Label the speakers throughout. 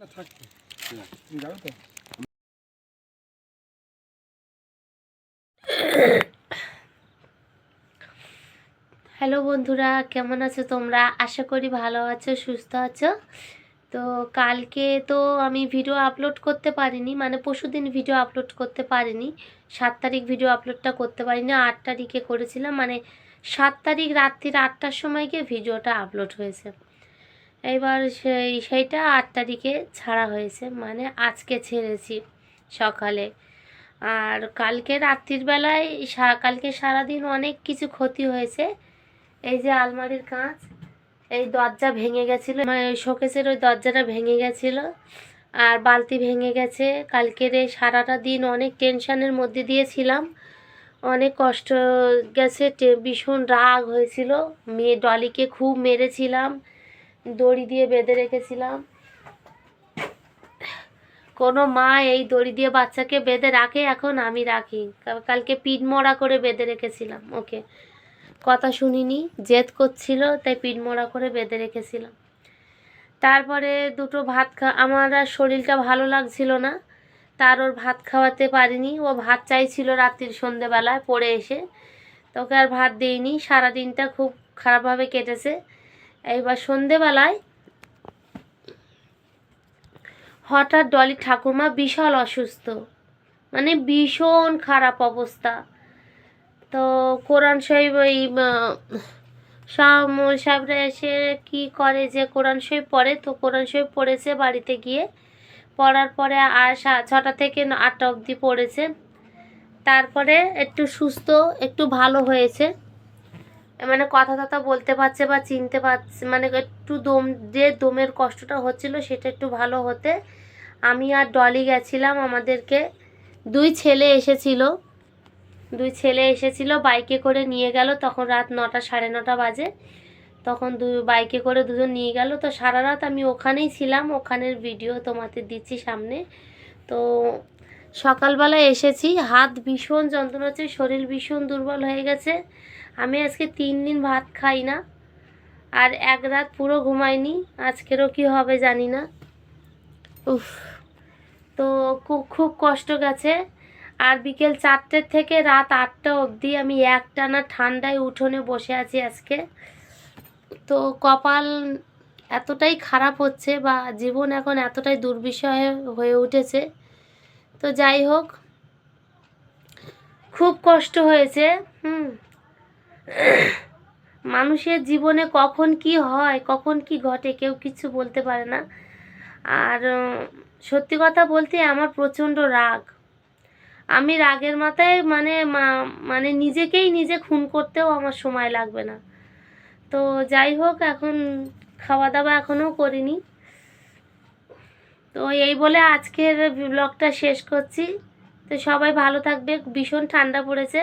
Speaker 1: না থাকতে তুমি যাবে তো?
Speaker 2: হ্যালো বন্ধুরা কেমন আছো তোমরা? আশা করি ভালো আছো সুস্থ আছো। তো কালকে তো আমি ভিডিও আপলোড করতে পারিনি মানে পরশুদিন ভিডিও আপলোড করতে পারিনি। সাত তারিখ ভিডিও আপলোডটা করতে পারিনি আট তারিখে করেছিলাম মানে সাত তারিখ রাত্রির আটটার সময় গিয়ে ভিডিওটা আপলোড হয়েছে। এবার সেই, সেইটা আট তারিখে ছাড়া হয়েছে মানে আজকে ছেড়েছি সকালে। আর কালকে রাত্রির বেলায় কালকে সারাদিন অনেক কিছু ক্ষতি হয়েছে। এই যে আলমারির কাঁচ, এই দরজা ভেঙে গেছিল মানে শোকেসের ওই দরজাটা ভেঙে গেছিল, আর বালতি ভেঙে গেছে। কালকের এই সারাটা দিন অনেক টেনশনের মধ্যে দিয়েছিলাম। অনেক কষ্ট গেছে ভীষণ রাগ হয়েছিল। মেয়ে ডলিকে খুব মেরেছিলাম। দড়ি দিয়ে বেঁধে রেখেছিলাম। কোনো মা এই দড়ি দিয়ে বাচ্চাকে বেঁধে রাখে, এখন আমি রাখি। কালকে পিঠ মরা করে বেঁধে রেখেছিলাম ওকে। কথা শুনিনি, জেদ করছিল, তাই পিঠ মরা করে বেঁধে রেখেছিলাম। তারপরে দুটো ভাত খা, আমার আর শরীরটা ভালো লাগছিল না। তার ওর ভাত খাওয়াতে পারিনি। ও ভাত চাইছিল রাত্রির সন্ধেবেলায়, পড়ে এসে। তোকে আর ভাত দিইনি, সারাদিনটা খুব খারাপভাবে কেটেছে। এইবার সন্ধেবেলায় হঠাৎ ডলি ঠাকুমা বিশাল অসুস্থ। মানে ভীষণ খারাপ অবস্থা। তো কোরআন শরীফ ওই মৌল সাহেবরা এসে কি করে যে কোরআন শরীফ পড়ে, তো কোরআন শরীফ পড়েছে বাড়িতে গিয়ে। পড়ার পরে আর ছটা থেকে আটটা অবধি পড়েছে। তারপরে একটু সুস্থ, একটু ভালো হয়েছে। মানে কথা তথা বলতে পারছে বা চিনতে পারছে মানে একটু দম, যে দমের কষ্টটা হচ্ছিল সেটা একটু ভালো হতে আমি আর ডলি গেছিলাম আমাদেরকে। দুই ছেলে এসেছিল, দুই ছেলে এসেছিল, বাইকে করে নিয়ে গেল, তখন রাত নটা, সাড়ে নটা বাজে। তখন দু, বাইকে করে দুজন নিয়ে গেল, তো সারা রাত আমি ওখানেই ছিলাম, ওখানের ভিডিও তোমাদের দিচ্ছি সামনে। তো সকালবেলা এসেছি, হাত ভীষণ যন্ত্রণা হচ্ছে, শরীর ভীষণ দুর্বল হয়ে গেছে। আমি আজকে তিন দিন ভাত খাই না। আর এক রাত পুরো ঘুমাইনি। আজকেরও কি হবে জানি না। উফ, তো খুব খুব কষ্ট গেছে। আর বিকেল চারটের থেকে রাত আটটা অবধি আমি একটানা ঠান্ডায় উঠোনে বসে আছি আজকে। তো কপাল এতটাই খারাপ হচ্ছে বা জীবন এখন এতটাই দুর্বিষয় হয়ে উঠেছে। তো যাই হোক, খুব কষ্ট হয়েছে। হুম মানুষের জীবনে কখন কি হয়, কখন কি ঘটে কেউ কিছু বলতে পারে না। আর সত্যি কথা বলতে আমার প্রচণ্ড রাগ। আমি রাগের মাথায় মানে মানে নিজেকেই নিজে খুন করতেও আমার সময় লাগবে না। তো যাই হোক, এখন খাওয়া দাওয়া এখনও করিনি। তো এই বলে আজকের ব্লগটা শেষ করছি। তো সবাই ভালো থাকবে, ভীষণ ঠান্ডা পড়েছে।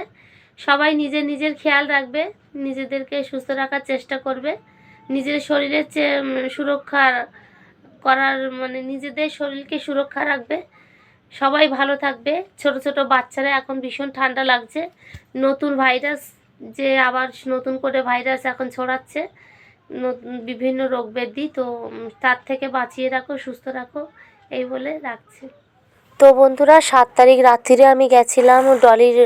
Speaker 2: সবাই নিজের নিজের খেয়াল রাখবে, নিজেদেরকে সুস্থ রাখার চেষ্টা করবে, নিজের শরীরের সুরক্ষা করার মানে নিজেদের শরীরকে সুরক্ষা রাখবে। সবাই ভালো থাকবে। ছোট ছোট বাচ্চারা এখন ভীষণ ঠান্ডা লাগছে। নতুন ভাইরাস যে আবার নতুন করে ভাইরাস এখন ছড়াচ্ছে, নতুন বিভিন্ন রোগ ব্যাধি, তো তার থেকে বাঁচিয়ে রাখো, সুস্থ রাখো, এই বলে রাখছি। তো বন্ধুরা, সাত তারিখ রাত্রিরে আমি গেছিলাম ডলির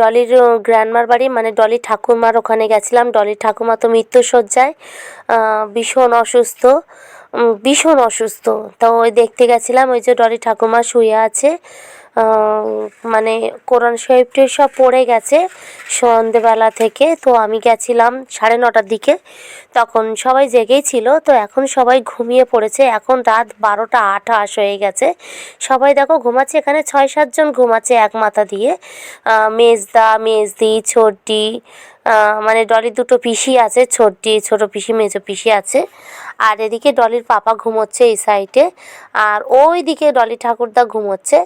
Speaker 2: ডলির গ্র্যান্ডমার বাড়ি মানে ডলি ঠাকুমার ওখানে গেছিলাম। ডলি ঠাকুমা তো মৃত্যুসজ্জায় ভীষণ অসুস্থ ভীষণ অসুস্থ। তো ওই দেখতে গেছিলাম, ওই যে ডলি ঠাকুমা শুয়ে আছে। মানে কোরআন শরীফ টরীফ সব পড়ে গেছে সন্ধেবেলা থেকে। তো আমি গেছিলাম সাড়ে নটার দিকে। তখন সবাই জেগেই ছিল, তো এখন সবাই ঘুমিয়ে পড়েছে। এখন রাত বারোটা আঠাশ হয়ে গেছে। সবাই দেখো ঘুমাচ্ছে, এখানে ছয় সাতজন ঘুমাচ্ছে এক মাথা দিয়ে। মেজদা, মেজদি ছোটি মানে ডলির দুটো পিসি আছে ছোটি ছোট পিসি মেজো পিসি আছে। আর এদিকে ডলির পাপা ঘুমোচ্ছে এই সাইডে আর ওই দিকে ডলি ঠাকুরদা ঘুমোচ্ছে।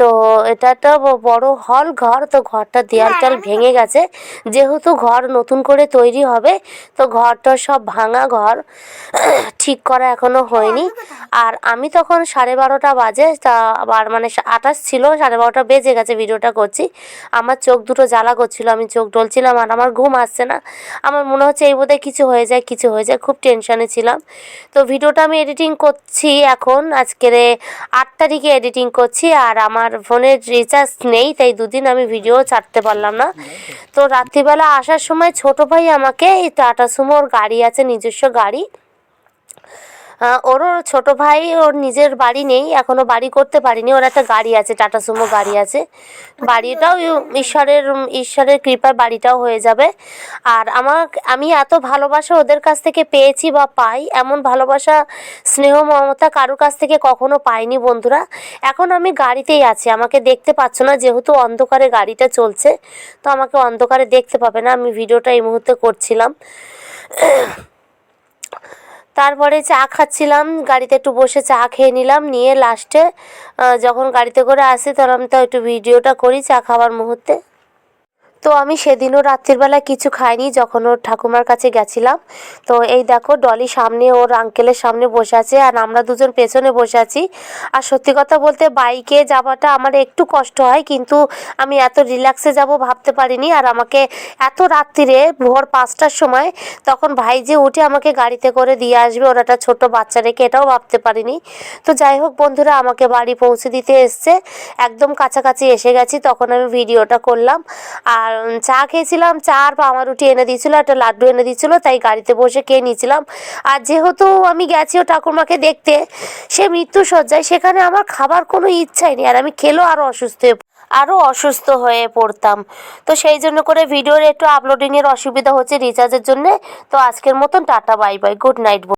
Speaker 2: তো এটা একটা ব- বড় হল ঘর তো ঘরটা দেয়াল টেয়াল ভেঙে গেছে। যেহেতু ঘর নতুন করে তৈরি হবে তো ঘরটা সব ভাঙা ঘর ঠিক করা এখনও হয়নি। আর আমি তখন সাড়ে বারোটা বাজে তা আবার মানে আঠাশ ছিল সাড়ে বারোটা বেজে গেছে ভিডিওটা করছি। আমার চোখ দুটো জ্বালা করছিল আমি চোখ ডলছিলাম আর আমার ঘুম ঘুম আসছে না। আমার মনে হচ্ছে এই বোধহয় কিছু হয়ে যায়, কিছু হয়ে যায়। খুব টেনশানে ছিলাম। তো ভিডিওটা আমি এডিটিং করছি এখন। আজকের আট তারিখে এডিটিং করছি আর আমার ফোনের রিচার্জ নেই, তাই দুদিন আমি ভিডিও ছাড়তে পারলাম না। তো রাত্রিবেলা আসার সময় ছোট ভাই আমাকে এই টাটা সুমোর গাড়ি আছে, নিজস্ব গাড়ি। ওরও ছোট ভাই, ওর নিজের বাড়ি নেই, এখনও বাড়ি করতে পারিনি। ওর একটা গাড়ি আছে, টাটা সুমো গাড়ি আছে। বাড়িটাও ঈশ্বরের ঈশ্বরের কৃপায় বাড়িটাও হয়ে যাবে। আর আমার আমি এত ভালোবাসা ওদের কাছ থেকে পেয়েছি বা পাই, এমন ভালোবাসা, স্নেহ, মমতা কারোর কাছ থেকে কখনো পাইনি বন্ধুরা। এখন আমি গাড়িতেই আছি, আমাকে দেখতে পাচ্ছ না, যেহেতু অন্ধকারে গাড়িটা চলছে, তো আমাকে অন্ধকারে দেখতে পাবে না। আমি ভিডিওটা এই মুহূর্তে করছিলাম। তারপরে চা খাচ্ছিলাম, গাড়িতে একটু বসে চা খেয়ে নিলাম, নিয়ে লাস্টে যখন গাড়িতে করে আসি, তখন আমি তো একটু ভিডিওটা করি চা খাওয়ার মুহূর্তে। তো আমি সেদিনও রাত্রিবেলা কিছু খাইনি যখন ওর ঠাকুমার কাছে গেছিলাম। তো এই দেখো ডলি সামনে, ওর আঙ্কেলের সামনে বসে আছে আর আমরা দুজন পেছনে বসে আছি। আর সত্যি কথা বলতে বাইকে যাওয়াটা আমার একটু কষ্ট হয় কিন্তু আমি এত রিল্যাক্সে যাব ভাবতে পারিনি। আর আমাকে এত রাত্রিরে ভোর পাঁচটার সময় তখন ভাই যে উঠে আমাকে গাড়িতে করে দিয়ে আসবে, ওর একটা ছোট বাচ্চা রেখে, এটাও ভাবতে পারিনি। তো যাই হোক বন্ধুরা, আমাকে বাড়ি পৌঁছে দিতে এসছে। একদম কাছাকাছি এসে গেছি, তখন আমি ভিডিওটা করলাম। আর উম, চা খেয়েছিলাম চা আর পাওয়া রুটি এনে দিয়েছিলো একটা লাড্ডু এনে দিয়েছিলো তাই গাড়িতে বসে খেয়ে নিয়েছিলাম। আর যেহেতু আমি গেছি ও ঠাকুরমাকে দেখতে সে মৃত্যু সজ্জায় সেখানে আমার খাবার কোনো ইচ্ছাই নেই আর আমি খেলেও আরও অসুস্থ হয়ে আরও অসুস্থ হয়ে পড়তাম। তো সেই জন্য করে ভিডিওর একটু আপলোডিংয়ের অসুবিধা হচ্ছে রিচার্জের জন্যে। তো আজকের মতন tata bye bye good night